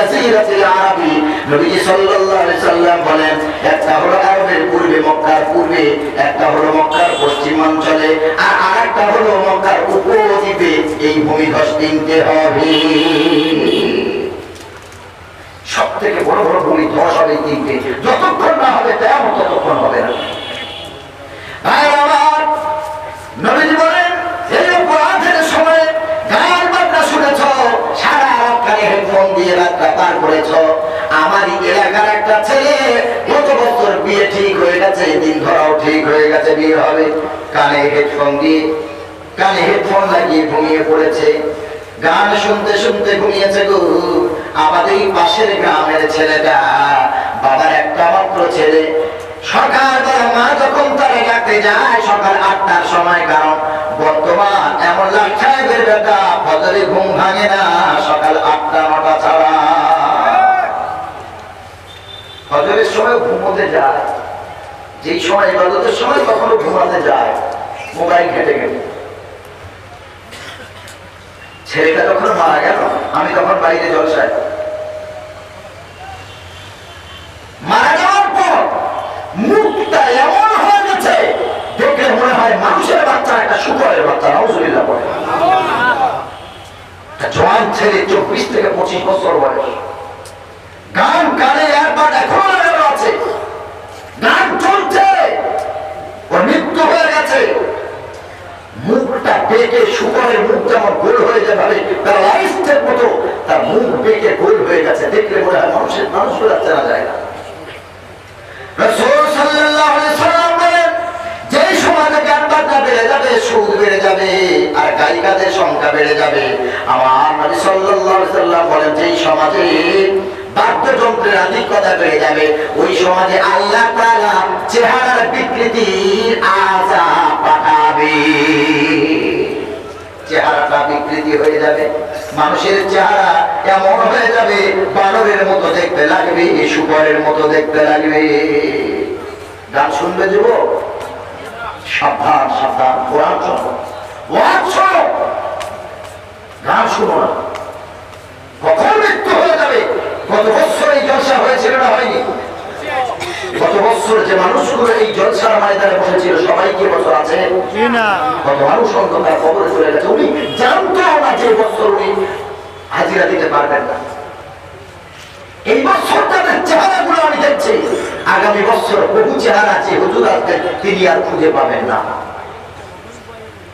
জাজিরাতিল আরবি। নবীজি সাল্লাল্লাহু আলাইহি সাল্লাম বলেন, একটা হলো আরবের পূর্বে মক্কার পূর্বে, একটা হলো মক্কার পশ্চিমাঞ্চলে, আর আরেকটা হলো মক্কার উপদ্বীপে এই ভূমিধস তিনটে হবে। সব থেকে বড় বড় ভূমি ধস হবে তিনটে। যতক্ষণ না হবে, তেমন ততক্ষণ হবে না ভাইরা আমার, নবীজি বলেন এই অপরাধের সময় গান বাজনা শুনেছ সারা রাত কানে হেডফোন দিয়ে রাতটা করেছ। আমারই এলাকার একটা ছেলে গত বছর বিয়ে ঠিক হয়ে গেছে দিন ধরাও ঠিক হয়ে গেছে, বিয়ে হবে। কানে হেডফোন দিয়ে, কানে হেডফোন লাগিয়ে ঘুমিয়ে পড়েছে। গান শুনতে শুনতে ঘুমিয়েছে গো। আমাদের এই পাশের গ্রামের ছেলেটা, বাবার একটা মাত্র ছেলে। সকালবেলা মা, যখন তারা ডাকতে যায়, সকাল আটটার সময়, কারণ বর্তমান এমন লাখ সাহেবের বেটা ফজরে ঘুম ভাঙে না, সকাল আটটা, নটা ছাড়া ফজরের সময় ঘুমোতে যায়, যেই সময় ইবাদতের সময় কখনো ঘুমাতে যায়, মোবাইল ঘেটে ঘেটে ছেলেটা তখন মারা গেল, আমি তখন বাড়িতে জলসায় মারা যাওয়ার পর মুখটা এমন হয়ে গেছে দেখলে মনে হয় মানুষের বাচ্চা একটা শুকরের বাচ্চা নাউজুবিল্লাহ বলে একটা জোয়ান ছেলে চব্বিশ থেকে পঁচিশ বছর বয়স গান কানে একবার এখনও লাগানো আছে গান চলছে ওর মৃত্যু হয়ে গেছে মুখটা বেঁকে শুকরের মুখ যেমন গোল হয়ে যাবে তার লাইস্টের মতো তার মুখ বেঁকে গোল হয়ে গেছে। দেখলে মনে হয় মানুষের মানুষ চেনা যায় না। বাদ্যযন্ত্রের আধিক্যতা বেড়ে যাবে, ওই সমাজে আল্লাহ চেহারার বিকৃতির বিকৃতি হয়ে যাবে। মানুষের চেহারা এমন হয়ে যাবে, বানরের মতো দেখতে লাগবে শুকরের মতো দেখতে লাগবে। গান শুনবে যুব সাবধান সাবধান কোরআন শোনো গান শুনো না। কখন মৃত্যু হয়ে যাবে? গত বছর এই জলসা হয়েছিল না হয়নি? গত বছর যে মানুষগুলো এই জলসার ময়দানে বসেছিল সবাই কি বছর আছে। কত মানুষ অন্ধকার কবরে চলে গেছে উনি জানতো না যে বছর উনি হাজিরা দিতে পারবেন না। এই বছর তাদের চেহারাগুলো আমি দেখছি। আগামী বছর বহু চেহারা আছে হুজুর আসবে তিনি আর খুঁজে পাবেন না।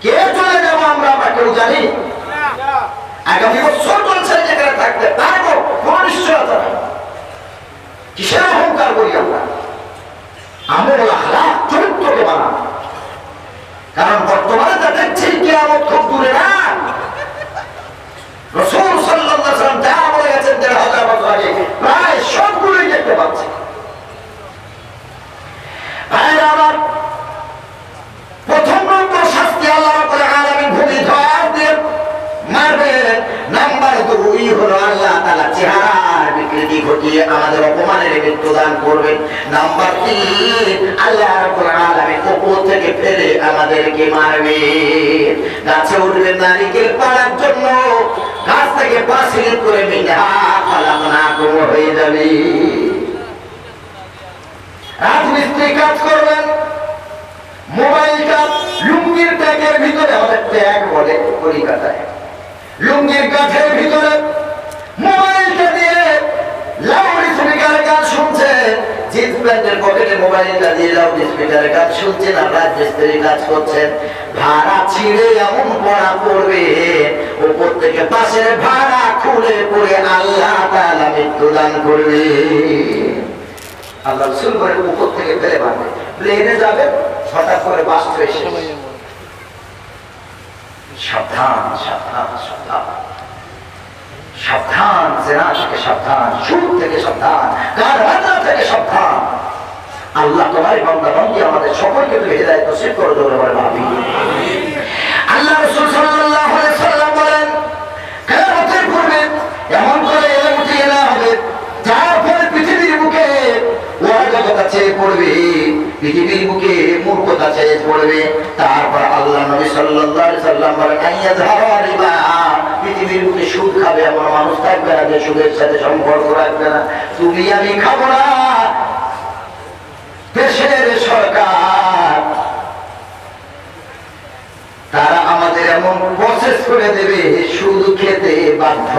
কে চলে যাব আমরা আমরা কেউ জানি? আগামী বছর চলছে যেখানে থাকতে পারব কোন নিশ্চয়তা নেই কিসের অহংকার করি আমরা আমল আখলাক চরিত্রকে বানা কারণ বর্তমানে যা দেখছি কেয়ামত খুব দূরে না রসুল সাল্লাল্লাহু আলাইহি ওয়াসাল্লাম যা বলে গেছেন দেড় হাজার বছর আগে প্রায় সবগুলোই দেখতে পাচ্ছি ভাইরা আমার প্রথম নম্বর শাস্তি আল্লাহ রাব্বুল আলামিন ভূমি ধর দিয়ে মারবে। নাম্বার দুই হলো আল্লাহ তাআলা চেহারার বিকৃতি ঘটিয়ে আমাদের অপমানের মৃত্যু দান করবেন নাম্বার তিন, আল্লাহ রাব্বুল আলামিন থেকে ফেলে আমাদেরকে মারবে। গাছে উঠবে নারিকেল পাড়ার জন্য। গাছ থেকে পাশে করে মিঠা ফলাম না হয়ে যাবে। রাজমিস্ত্রি কাজ করবেন। মোবাইলটা লুঙ্গির ট্যাগের ভিতরে আমাদের ট্যাগ বলে কলিকাতায়। লুঙ্গির কাঠের ভিতরে মোবাইলটা দিয়ে লাউড স্পিকারের গান শুনছে। কাজ করছেন ভাড়া ছিঁড়ে এমন পড়া পড়বে, উপর থেকে পাশের ভাড়া খুলে পড়ে আল্লাহ তাআলা মৃত্যু দান করবে। আল্লাহ রসুল উপর থেকে হঠাৎ করে এসে সাবধান সাবধান সাবধান। সাবধান জেনা থেকে সাবধান, সুদ থেকে সাবধান কারখানা থেকে সাবধান। আল্লাহ তোমার বন্ধা বান্দি আমাদের সকলকে তুমি হেদায়ত নসিব করে দেবে বলে ভাবি। আল্লাহ রসুল ছেয়ে পড়বে, পৃথিবীর বুকে মূর্খতা ছেয়ে পড়বে। তারপর আল্লাহ নবী সাল্লাল্লাহু আলাইহি সাল্লাম বলেন পৃথিবীর বুকে সুদ খাবে, এমন মানুষ থাকবে না যে সুদের সাথে সম্পর্ক রাখবে না। তুমি আমি খাব না, দেশের সরকার। তারা আমাদের এমন প্রসেস করে দেবে, সুদ খেতে বাধ্য।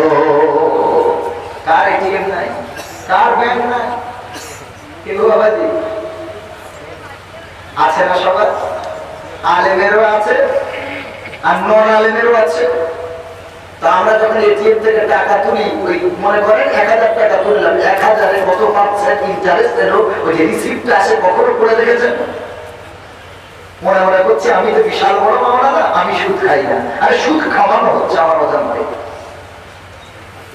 কার এটিএম নাই? কার ব্যাংক নাই? আছে আমরা যখন এটিএম থেকে টাকা তুলি, ওই মনে করেন এক হাজার টাকা তুললাম, এক হাজারে কত পার্সেন্ট ইন্টারেস্ট এলো, ওই যে আসে, কখনো করে দেখেছেন? মনে মনে করছে, আমি তো বিশাল বড় মামলা না আমি সুদ খাই না। আরে সুদ খাওয়ানো হচ্ছে আমার অজান্তে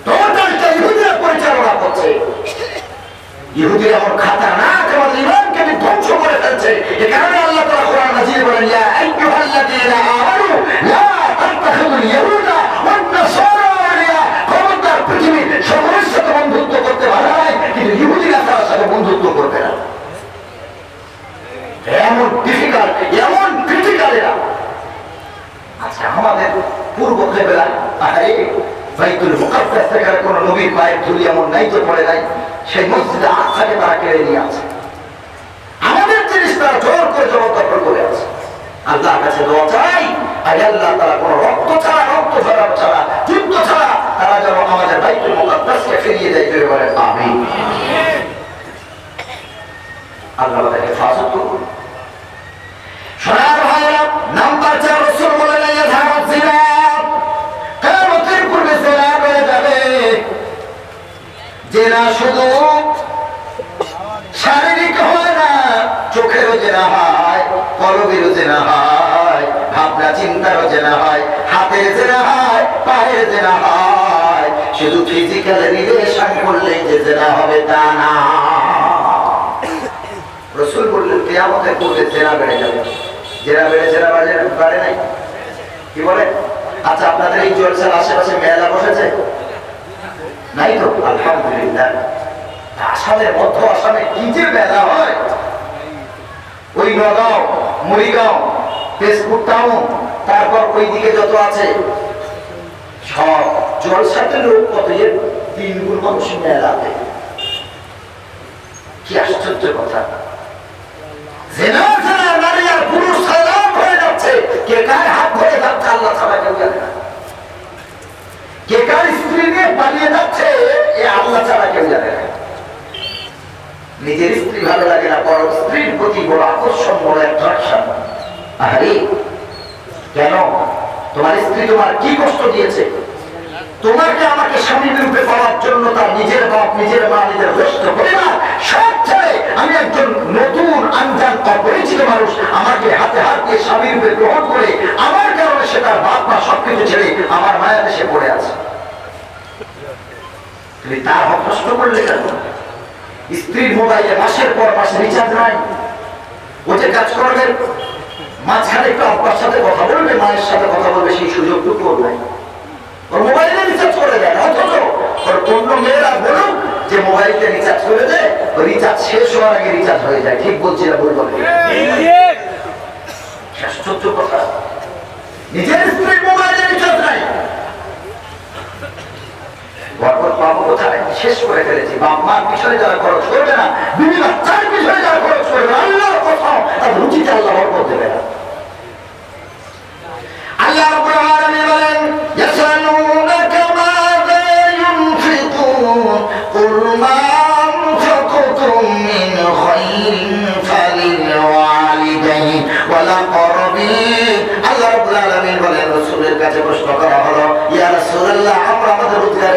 টোটালটা ইহুদিরা পরিচালনা করছে ইহুদিরা এমন খাতা না আমাদের ইমানকে ধ্বংস করে ফেলছে। এ কারণে আল্লাহ তাআলা কোরআন মাজিদে বলেন, ইয়া আইয়ুহাল্লাযীনা আমানু, লা তাত্তাখিযুল ইয়াহুদা ওয়ান নাসারা আউলিয়া খবরদার পৃথিবীর সকলের সাথে বন্ধুত্ব করতে ভালো হয় কিন্তু ইহুদিরা তার সাথে বন্ধুত্ব করবে না। এমন ডিফিকাল্ট এমন ক্রিটিক্যাল এরা। আচ্ছা আমাদের পূর্ব কেবেলা আরে বাইতুল মুকাদ্দাস থেকে কোন নবীর পায়ের ধুলি এমন নাই তো পড়ে নাই। সেই মসজিদে আস্থাকে তারা কেড়ে নিয়ে আছে আমাদের জিনিস তারা জোর করে জবরদখল করে আছে আল্লাহর কাছে দোয়া চাই, আর আল্লাহ তারা কোনো রক্ত ছাড়া রক্ত ছাড়া ছাড়া, যুদ্ধ ছাড়া তারা যেন আমাদের বাইতুল মুকাদ্দাসকে ফিরিয়ে দেয়, জোরে বলে আমিন। আল্লাহ তাকে হেফাজত করুন। সোনার জেনা শুধু শারীরিক হয় না, চোখেরও জেনা হয় কলবেরও জেনা হয়, ভাবনা, চিন্তারও জেনা হয়, হাতের জেনা হয়, পায়ের জেনা হয়। শুধু ফিজিক্যাল রিলেশন করলেই যে জেনা হবে তা না। রসুল বললেন, কেয়ামতের পূর্বে জেনা বেড়ে যাবে। জেনা বেড়ে, জেনা বাজে বাড়ে নাই? কি বলে? আচ্ছা আপনাদের এই জলসার আশেপাশে মেলা বসেছে? নাই তো? আলহামদুলিল্লাহ। আসামের মধ্য আসামে কি যে মেলা হয়। ওই নগাঁও, মরিগাঁও, তেজপুর টাউন তারপর ওই দিকে যত আছে, সব জলসাতে লোক কত এর তিন গুণ মানুষ মেলাতে। কি আশ্চর্য কথা। জেনা জেনা নারী আর পুরুষ সালাম হয়ে যাচ্ছে। কে কার হাত ধরে যাচ্ছে আল্লাহ ছাড়া কেউ জানে না। পালিয়ে যাচ্ছে, এ আল্লাহ ছাড়া কেউ জানে নিজের স্ত্রী ভালো লাগে না বড় স্ত্রীর প্রতি বড় আকর্ষণ, বড় অ্যাট্রাকশন আরে কেন? তোমার স্ত্রী তোমার কি কষ্ট দিয়েছে? তোমাকে আমাকে স্বামী রূপে পাওয়ার জন্য তার নিজের বাপ, নিজের মা, নিজের জ্যেষ্ঠ পরিবার সব ছেড়ে আমি একজন নতুন আনজান অপরিচিত মানুষ, আমাকে হাতে হাত দিয়ে স্বামী রূপে গ্রহণ করে, আমার কারণে সে তার বাপ, মা সবকিছু ছেড়ে আমার মায়াতে সে পড়ে আছে। তুমি তার হক নষ্ট করলে কেন? স্ত্রীর মোবাইলে মাসের পর মাস রিচার্জ নাই। ওতে কাজ করবে মাঝখানে একটু আব্বার সাথে কথা বলবে মায়ের সাথে কথা বলবে সেই সুযোগটুকু ওর নাই। ওর মোবাইলে রিচার্জ করে দেয় অথচ ওর অন্য মেয়েরা বলুক যে মোবাইলটা রিচার্জ করে দেয় রিচার্জ শেষ হওয়ার আগে রিচার্জ হয়ে যায়। ঠিক বলছি না ভুল বলে? আশ্চর্য কথা। নিজের স্ত্রীর মোবাইলে রিচার্জ নাই। আল্লাহ প্রশ্ন করা হলো ইয়া রোজগারের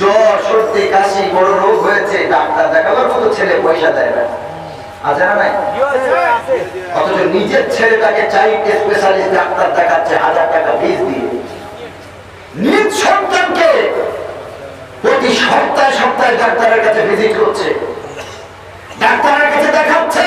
জ্বর, সর্দি, কাশি, বড় রোগ হয়েছে, ডাক্তার দেখাবার মতো ছেলে পয়সা দেয় না। নিজ সপ্তাহে সপ্তাহে ডাক্তারের কাছে ভিজিট করছে। ডাক্তারের কাছে দেখাচ্ছে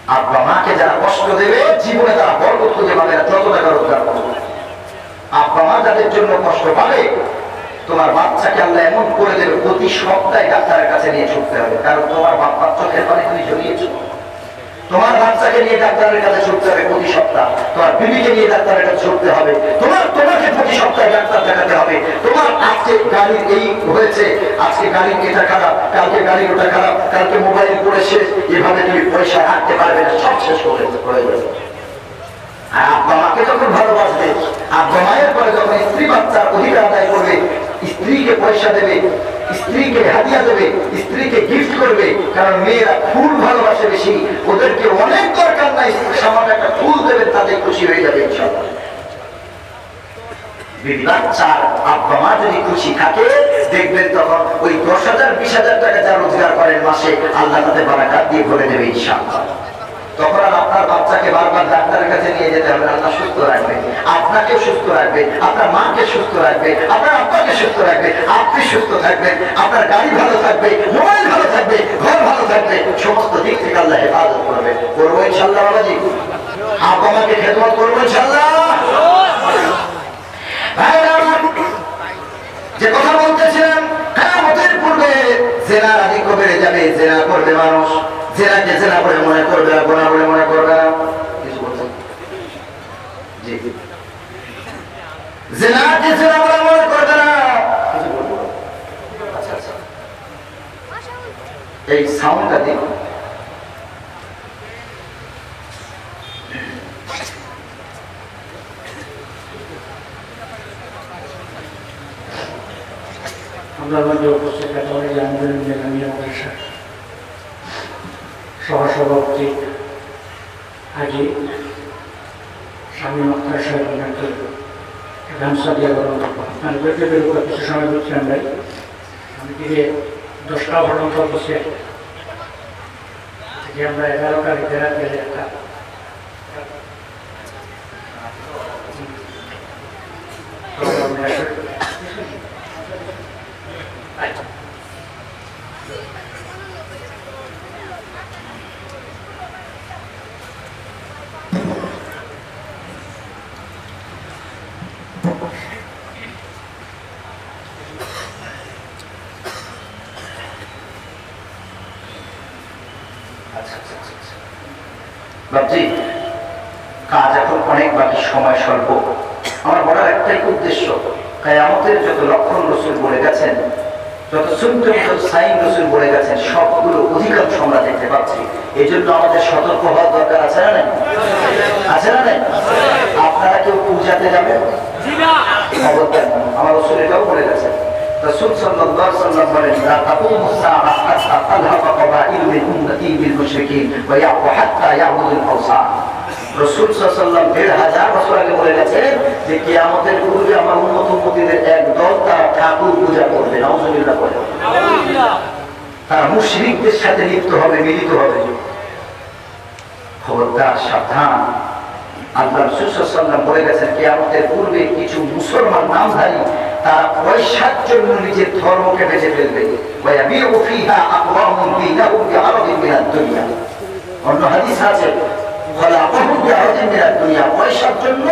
আব্বা মাকে যারা কষ্ট দেবে, জীবনে তারা বরকত খুঁজে পাবে না, যত টাকা রোজগার করবে। আব্বা মা যাদের জন্য কষ্ট পাবে, তোমার বাচ্চাকে আল্লাহ এমন করে দেবে, প্রতি সপ্তাহে ডাক্তারের কাছে নিয়ে ছুটতে হবে। কারণ তোমার বাচ্চার চোখের পানি তুমি জ্বলিয়েছো তোমার বাচ্চাকে নিয়ে ডাক্তারের কাছে ছুটতে হবে প্রতি সপ্তাহ। তোমার বিবিকে নিয়ে ডাক্তারের কাছে ছুটতে হবে। তোমার, তোমাকে প্রতি সপ্তাহে ডাক্তার দেখাতে হবে। তোমার আজকে গাড়ির এই হয়েছে, আজকে গাড়ির এটা খারাপ, কালকে গাড়ির ওটা খারাপ, কালকে মোবাইল পড়ে শেষ, এভাবে তুমি পয়সা রাখতে পারবে না, সব শেষ করে আর আব্বা মাকে যখন ভালোবাসবে। আব্বা মায়ের পরে যখন স্ত্রী বাচ্চার অধিকার আদায় করবে স্ত্রীকে পয়সা দেবে, স্ত্রীকে হাদিয়া দেবে, স্ত্রীকে গিফট করবে, কারণ মেয়েরা ফুল ভালোবাসে বেশি। ওদেরকে অনেক দরকার নাই, সামান্য একটা ফুল দেবেন তাদের খুশি হয়ে যাবে আল্লাহ তাদের বারাকাত দিয়ে ভরে দেবে ইনশাআল্লাহ। তখন আপনার বাচ্চাকে বারবার ডাক্তারের কাছে নিয়ে যেতে হবে, আল্লাহ সুস্থ রাখবে আপনাকে সুস্থ রাখবে, আপনার মাকে সুস্থ রাখবে, আপনার আব্বাকে সুস্থ রাখবে, আপনি সুস্থ থাকবেন, আপনার গাড়ি ভালো থাকবে, মোবাইল ভালো থাকবে ঘর ভালো থাকবে সমস্ত দিক থেকে আল্লাহ হেফাজত করবে করব ইনশাল্লাহ বাবাজি আব্বা মাকে খেদমত করব ইনশাল্লাহ ভাইরা আমার, যে কথা বলতেছিলাম কেয়ামতের পূর্বে জেনার আধিক্য বেড়ে যাবে জেনা করবে মানুষ জেনাকে জেনা বলে মনে করবে না গোনা বলে মনে করবে। না কিছু বলছেন? জি কিছু বলব? আচ্ছা আচ্ছা। এই সাউন্ডটা দিন। আমরা মধ্যে উপস্থিত একেবারে জানবেন যে আমি আমাদের সহসভাপতি হাজি স্বামী মক্তার সাহেব গামছা দিয়ে গরম করে কিছু সময় দিচ্ছি আমরা। আমি দিকে দশটা বসে থেকে আমরা গেলে একটা আমরা বাবজি কাজ এখন অনেক বাকি, সময় স্বল্প। আমার বলার একটাই উদ্দেশ্য, কায়ামতের যত লক্ষণ রসুল বলে গেছেন, যত সিমটম যত সাইন রসুল বলে গেছেন, সবগুলো অধিকাংশ আমরা দেখতে পাচ্ছি। এই জন্য আমাদের সতর্ক হওয়ার দরকার আছে না নাই? আছে না নাই? আপনারা কেউ পূজাতে যাবেন খবরদার আমার রসুল এটাও বলে গেছেন রসুল সাল্লাল্লাহু আলাইহি ওয়াসাল্লাম বলেন লা তাকুমু الساعة حتى تذهب قبائل من أمتي بالمشركين ويعفو حتى يعبدوا الأوثان রসুল সাল্লাম দেড় হাজার বছর আগে বলে গেছেন যে কিয়ামতের পূর্বে আমার উন্নত উন্মতিদের এক দল তারা ঠাকুর পূজা করবে নজরুল্লাহ করে তারা মুশরিকদের সাথে লিপ্ত হবে মিলিত হবে খবরদার সাবধান আল্লাহ রসুল্লাম বলে গেছেন কে আমাদের পূর্বে কিছু মুসলমান নামধারী, তারা পয়সার জন্য নিজের ধর্মকে বেঁচে ফেলবে। অন্য হাদিস আছে পয়সার জন্য